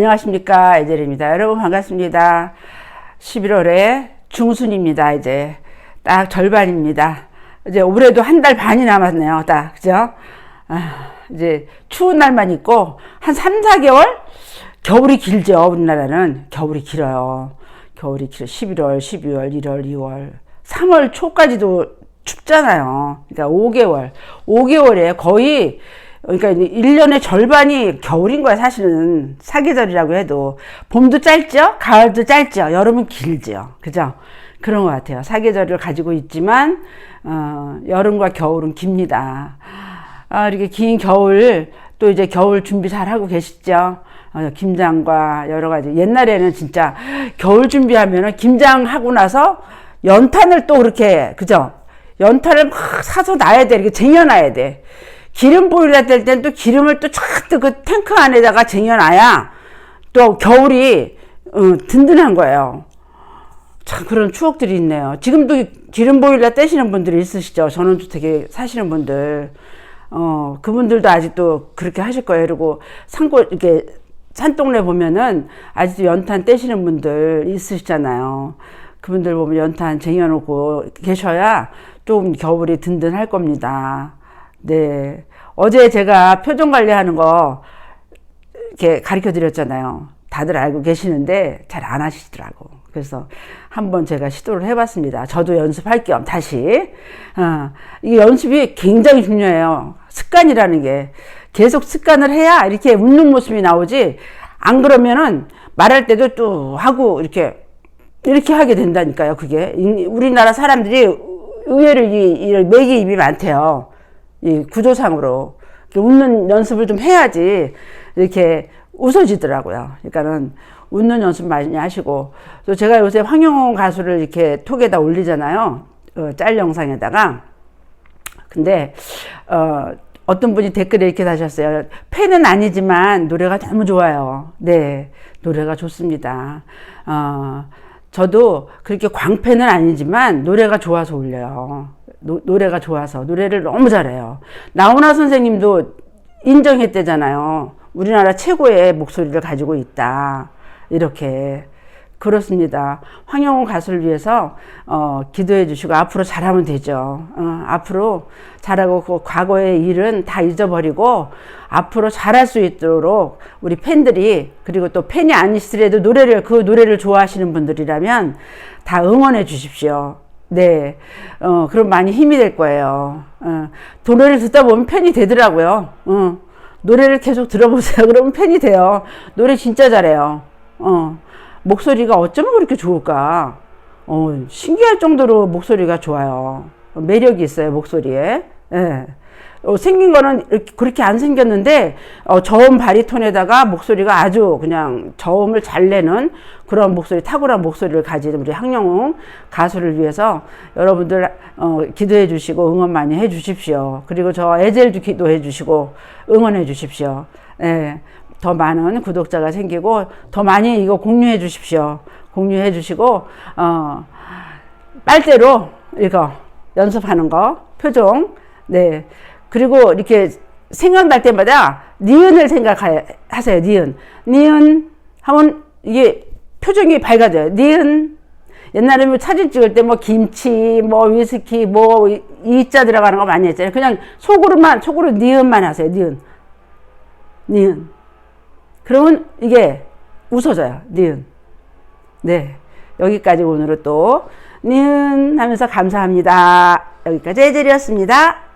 안녕하십니까 에델입니다. 여러분 반갑습니다. 11월에 중순입니다. 이제 딱 절반입니다. 이제 올해도 한 달 반이 남았네요. 딱 그죠? 아, 이제 추운 날만 있고 한 3, 4개월 겨울이 길죠. 우리나라는 겨울이 길어요. 겨울이 길어. 11월, 12월, 1월, 2월, 3월 초까지도 춥잖아요. 그러니까 5개월. 5개월에 거의 그러니까 1년의 절반이 겨울인 거야, 사실은. 사계절이라고 해도. 봄도 짧죠? 가을도 짧죠? 여름은 길죠? 그죠? 그런 것 같아요. 사계절을 가지고 있지만, 어, 여름과 겨울은 깁니다. 아, 이렇게 긴 겨울, 또 이제 겨울 준비 잘 하고 계시죠? 어, 김장과 여러 가지. 옛날에는 진짜 겨울 준비하면은 김장하고 나서 연탄을 또 그렇게, 그죠? 연탄을 막 사서 놔야 돼. 이렇게 쟁여놔야 돼. 기름 보일러 뗄 땐 또 기름을 또쫙그 탱크 안에다가 쟁여놔야 또 겨울이 어, 든든한 거예요. 참 그런 추억들이 있네요. 지금도 기름 보일러 떼시는 분들이 있으시죠. 전원주택에 사시는 분들. 어, 그분들도 아직도 그렇게 하실 거예요. 그리고 산골, 이렇게 산동네 보면은 아직도 연탄 떼시는 분들 있으시잖아요. 그분들 보면 연탄 쟁여놓고 계셔야 좀 겨울이 든든할 겁니다. 네. 어제 제가 표정 관리하는 거 이렇게 가르쳐 드렸잖아요. 다들 알고 계시는데 잘 안 하시더라고. 그래서 한번 제가 시도를 해봤습니다. 저도 연습할 겸 다시. 어, 이 연습이 굉장히 중요해요. 습관이라는 게. 계속 습관을 해야 이렇게 웃는 모습이 나오지. 안 그러면은 말할 때도 또 하고 이렇게 이렇게 하게 된다니까요. 그게 우리나라 사람들이 의외로 이, 이 매기 입이 많대요. 이 구조상으로 웃는 연습을 좀 해야지 이렇게 웃어지더라고요. 그러니까는 웃는 연습 많이 하시고 또 제가 요새 황영호 가수를 이렇게 톡에다 올리잖아요. 어, 짤 영상에다가 근데 어, 어떤 분이 댓글에 이렇게 다셨어요. 팬은 아니지만 노래가 너무 좋아요. 네, 노래가 좋습니다. 어, 저도 그렇게 광팬은 아니지만 노래가 좋아서 올려요. 노, 노래가 좋아서 노래를 너무 잘해요. 나훈아 선생님도 인정했대잖아요. 우리나라 최고의 목소리를 가지고 있다. 이렇게 그렇습니다. 황영호 가수를 위해서 어, 기도해 주시고 앞으로 잘하면 되죠. 어, 앞으로 잘하고 그 과거의 일은 다 잊어버리고 앞으로 잘할 수 있도록 우리 팬들이 그리고 또 팬이 아니시더라도 노래를 그 노래를 좋아하시는 분들이라면 다 응원해 주십시오. 네, 어, 그럼 많이 힘이 될 거예요. 어, 노래를 듣다 보면 팬이 되더라고요. 어, 노래를 계속 들어보세요. 그러면 팬이 돼요. 노래 진짜 잘해요. 어. 목소리가 어쩌면 그렇게 좋을까? 어, 신기할 정도로 목소리가 좋아요. 매력이 있어요, 목소리에. 예. 어, 생긴 거는 그렇게 안 생겼는데, 어, 저음 바리톤에다가 목소리가 아주 그냥 저음을 잘 내는 그런 목소리, 탁월한 목소리를 가진 우리 항영웅 가수를 위해서 여러분들, 어, 기도해 주시고 응원 많이 해 주십시오. 그리고 저 에젤도 기도해 주시고 응원해 주십시오. 예. 더 많은 구독자가 생기고 더 많이 이거 공유해 주십시오. 공유해 주시고 어 빨대로 이거 연습하는 거 표정 네 그리고 이렇게 생각날 때마다 니은을 생각하세요. 니은 니은 하면 이게 표정이 밝아져요. 니은 옛날에 뭐 사진 찍을 때 뭐 김치, 뭐 위스키, 뭐 이자 들어가는 거 많이 했잖아요. 그냥 속으로만 속으로 니은만 하세요. 니은, 니은. 그러면 이게 웃어져요. 니은. 네. 여기까지 오늘은 또 니은 하면서 감사합니다. 여기까지 해젤이었습니다.